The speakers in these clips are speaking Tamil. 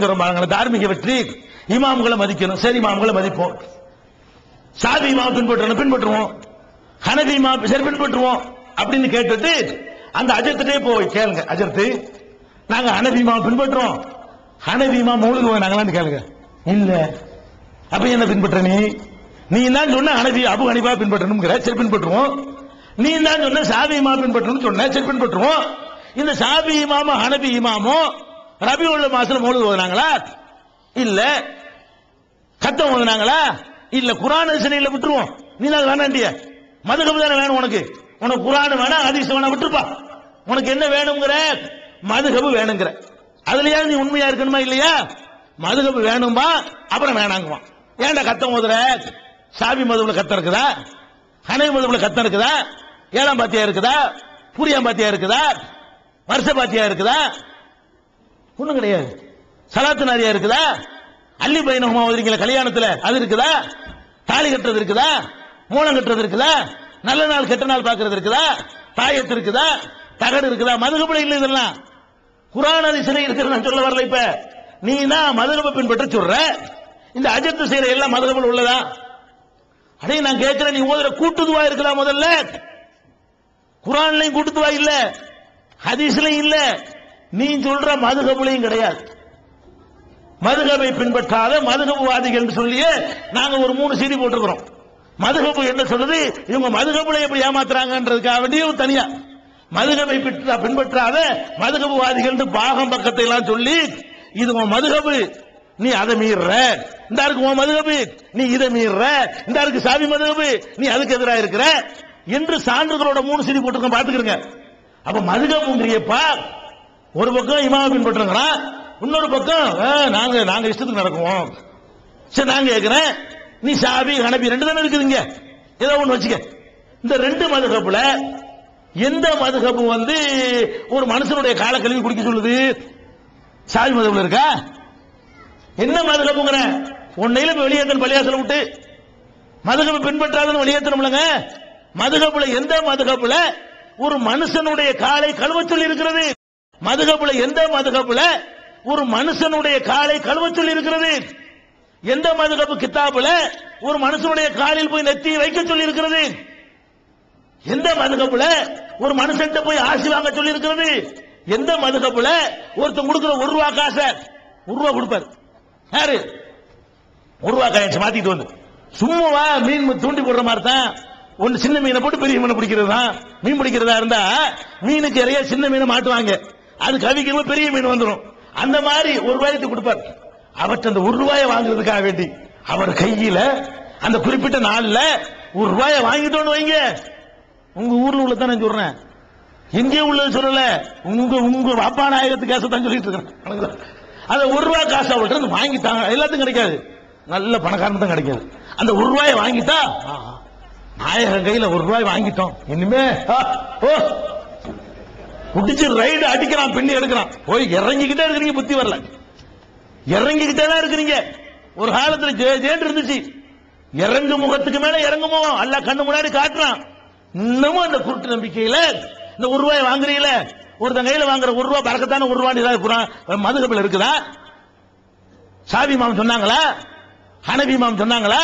சொல்றோம் பாருங்களேன். தார்மீக வெற்றி. இமாம்களை மதிக்கணும். சரி இமாம்களை மதிப்போம். சாதி இமாம் பின்பற்றணும் பின்பற்றுவோம். ஹனதி இமாம் சரி பின்பற்றுவோம் அப்படின்னு கேட்டுட்டு அந்த அஜர்த்திட்டே போய் கேளுங்க. அஜர்த்து நாங்க ஹனதி இமாம் பின்பற்றுறோம் ஹனதி இமாம் மௌலுது நாங்களான்னு கேளுங்க. இல்ல. அப்ப என்ன பின்பற்ற நீ? நீ தான் சொன்ன ஹனதி அபு ஹனிபா பின்பற்றணுங்கிற சரி பின்பற்றுவோம். நீ தான் சொன்ன சாதி இமாம் பின்பற்றணும்னு சொன்ன. சரி பின்பற்றுவோம். இந்த சாபி இமாமோ ஹனபி இமாமோ ரபி உள்ள மாசத்துல மௌலூத் ஓதுனாங்களா? இல்ல. கத்தம் ஓதுனாங்களா? இல்ல. குரான் சரியில்லை விட்டுருவோம். நீ தான் வேணாண்டிய. மதுகபு தானே வேணும் உனக்கு. உனக்கு குரான் வேணாம் ஹதீஸ் வேணா விட்டுருப்பா. உனக்கு என்ன வேணுங்கிற? மதுகபு வேணுங்கிற. அதுலயா நீ உண்மையா இருக்கணுமா இல்லையா? மதுகபு வேணும்பா அப்புறம் வேணாங்குமா ஏன்டா கத்தம் ஓதுற? சாபி மதுவுல கத்தம் இருக்குதா? ஹனை மதுவுல கத்தம் இருக்குதா? ஏழாம் பாத்தியா இருக்குதா? புரியாம் பாத்தியா இருக்குதா? வருஷ பாத்தியா இருக்குதா? ஒண்ணும் கிடையாது. சலாத்து நாரியா இருக்குதா? அள்ளி பைனகமா ஓதுறீங்களா கல்யாணத்துல அது இருக்குதா? தாலி கட்டுறது இருக்குதா? மூலம் கட்டுறது இருக்குதா? நல்ல நாள் கெட்ட நாள் பாக்குறது இருக்குதா? தாயத்து இருக்குதா? தகடு இருக்குதா? மதுகபுல இல்லை இதெல்லாம். குரான் அதிசலை இருக்கிறது நான் சொல்ல வரல இப்ப. நீ தான் மதுகப பின்பற்ற சொல்ற? இந்த அஜத்து செய்யற எல்லாம் மதுகபுல உள்ளதா? அடே நான் கேட்கிறேன் நீ ஓதுற கூட்டுதுவா இருக்குதா முதல்ல? குரான்லையும் கூட்டுதுவா இல்ல. ஹதீஸ்லையும் இல்லை. நீ சொல்ற மதுகபுலையும் கிடையாது. மதுகபை பின்பற்றாத மதுகபுவாதிகள் என்று சொல்லியே நாங்க ஒரு மூணு செய்தி போட்டிருக்கிறோம். மதுகபு என்ன சொல்றது இவங்க மதுகபுல எப்படி ஏமாத்துறாங்கன்றதுக்காக வேண்டிய தனியா. மதுகபை பின்பற்றாத மதுகபுவாதிகள் பாகம் பக்கத்தை எல்லாம் சொல்லி இது உன் மதுகபு நீ அதை மீற இந்த இருக்கு உன் மதுகபு நீ இதை மீற இந்த இருக்கு சாவி மதுகபு நீ அதுக்கு எதிராக இருக்கிற. என்று சான்றுகளோட மூணு செய்தி போட்டிருக்கோம் பாத்துக்கிறங்க அப்ப மதுகபுங்கிறியப்பா ஒரு பக்கம் இமாவை பின்பற்றுங்கிறான் இன்னொரு பக்கம் ஆ, நாங்க நாங்க இஷ்டத்துக்கு நடக்குவோம். சரி நான் கேட்கிறேன் நீ சாபி ஹனபி ரெண்டு தானே இருக்குதுங்க. ஏதோ ஒண்ணு வச்சுக்க. இந்த ரெண்டு மதுகப்புல எந்த மதுகப்பு வந்து ஒரு மனுஷனுடைய கால கழுவி குடிக்க சொல்லுது? சாவி மதுகப்புல இருக்கா? என்ன மதுகப்புங்கிற? உன்னையில இப்ப வெளியேற்றணும் பள்ளியாசல விட்டு. மதுகப்பு பின்பற்றாதன்னு வெளியேற்றணும்லங்க மதுகப்புல எந்த மதுகப்புல ஒரு மனுஷனுடைய காலை கழுவ சொல்லி இருக்கிறது மதுகப்புல எந்த மதுகப்புல ஒரு மனுஷனுடைய காலை கழுவ சொல்லி இருக்கிறது. எந்த மதுகப்பு கித்தாபுல? ஒரு மனுஷனுடைய காலில் போய் நெத்தி வைக்க சொல்லி இருக்கிறது. எந்த மதுகப்புல ஒரு மனுஷன் போய் ஆசி வாங்க சொல்லி இருக்கிறது. எந்த மதுகப்புல ஒருத்தன் கொடுக்கிற ஒரு ரூபா காசை ஒரு ரூபா கொடுப்பாரு. யாரு? ஒரு ரூபா காய்ச்சி மாத்திட்டு வந்து. சும்மாவா மீன் தூண்டி போடுற மாதிரி தான். ஒன்னு சின்ன மீனை போட்டு பெரிய மீனை பிடிக்கிறது தான் மீன் பிடிக்கிறதா இருந்தா மீனுக்கு நிறைய சின்ன மீனை மாட்டுவாங்க. அது கவிக்கிறப்ப பெரிய மீன் வந்துடும். அந்த மாதிரி ஒரு ரூபாய்க்கு கொடுப்பார். அவற்றை அந்த ஒரு ரூபாயை வாங்குறதுக்காக வேண்டி. அவர் கையில அந்த குறிப்பிட்ட நாள்ல ஒரு ரூபாயை வாங்கிட்டோன்னு வைங்க. உங்க ஊர்ல உள்ள நான் சொல்றேன். எங்கே உள்ளது சொல்லல. உங்க உங்க அப்பா நாயகத்து காசை தான் சொல்லிட்டு இருக்கேன் அந்த ஒரு ரூபாய் காசு அவர்கிட்ட இருந்து வாங்கிட்டாங்க. எல்லாத்துக்கும் கிடைக்காது. நல்ல பணக்காரன் தான் கிடைக்காது. அந்த ஒரு ரூபாயை வாங்கிட்டா ஆஹா, நாயகன் கையில ஒரு ரூபாய் வாங்கிட்டோம். இனிமே ஓ. பிடிச்சி ரைடு அடிக்கிறான் பின்னி எடுக்கிறான். போய் இறங்கிக்கிட்டே இருக்கிறீங்க புத்தி வரல. இறங்கிக்கிட்டே தான் இருக்கிறீங்க. ஒரு காலத்துல ஜே ஜேன்னு இருந்துச்சு. இறங்கு முகத்துக்கு மேல இறங்குமோ? அல்ல கண்ணு முன்னாடி காட்டுறான். இன்னமும் அந்த குருட்டு நம்பிக்கையில இந்த ஒரு ரூபாய் வாங்குறீங்கள? ஒருத்தன் கையில வாங்குற ஒரு ரூபாய் பறக்கத்தான ஒரு ரூபாய் ஏதாவது குரான் மதுகப்பில் இருக்குதா? சாவி மாமன் சொன்னாங்களா? ஹனபி மாமன் சொன்னாங்களா?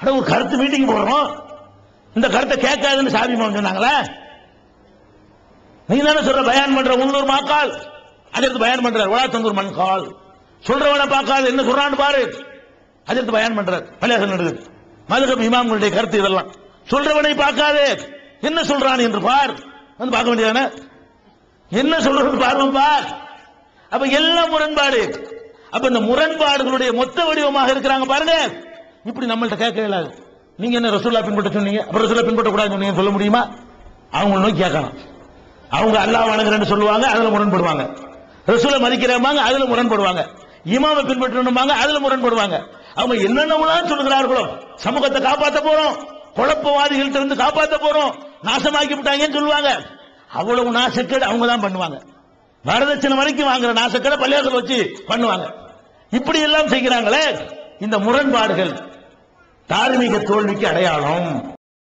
அட ஒரு கருத்து மீட்டிங் போடுறோம். இந்த கருத்தை கேட்காதுன்னு சாவி மாமன் சொன்னாங்களா? நீ தானே சொல்ற பயான் பண்ற உள்ளூர் மாக்கால். அதற்கு பயன் பண்றார் உலா மண் மண்கால். சொல்றவன பார்க்காது என்ன சொல்றான்னு பாரு. அதற்கு பயன் பண்றார் பள்ளியாசல் நடுது மதுகம் இமாம்களுடைய கருத்து இதெல்லாம். சொல்றவனை பார்க்காதே. என்ன சொல்றான் என்று பார். வந்து பார்க்க வேண்டியதானே? என்ன சொல்றது பார்வம் பார். அப்ப எல்லாம் முரண்பாடு. அப்ப இந்த முரண்பாடுகளுடைய மொத்த வடிவமாக இருக்கிறாங்க பாருங்க. இப்படி நம்மள்ட்ட கேட்க இயலாது நீங்க என்ன ரசூல்லா பின்பற்ற சொன்னீங்க? அப்புறம் ரசூல்லா பின்பற்ற கூடாதுன்னு சொல்ல முடியுமா? அவங்களை நோக்கி கேட்கணும் அவங்க அல்லாஹ் வணங்குறேன்னு சொல்லுவாங்க அதுல முரண்படுவாங்க. ரசூலை மதிக்கிறேன்பாங்க அதுல முரண்படுவாங்க. இமாமை பின்பற்றணும்பாங்க அதுல முரண்படுவாங்க. அவங்க என்னென்னலாம் சொல்லுகிறார்களோ சமூகத்தை காப்பாத்த போறோம் குழப்பவாதிகள்ட்ட இருந்து காப்பாத்த போறோம் நாசமாக்கி விட்டாங்கன்னு சொல்லுவாங்க. அவ்வளவு நாசக்கேடு அவங்க தான் பண்ணுவாங்க. வரதட்சணை வரைக்கும் வாங்குற நாசக்கேடை பள்ளியாசல் வச்சு பண்ணுவாங்க. இப்படி எல்லாம் செய்கிறாங்களே இந்த முரண்பாடுகள் தார்மீக தோல்விக்கு அடையாளம்.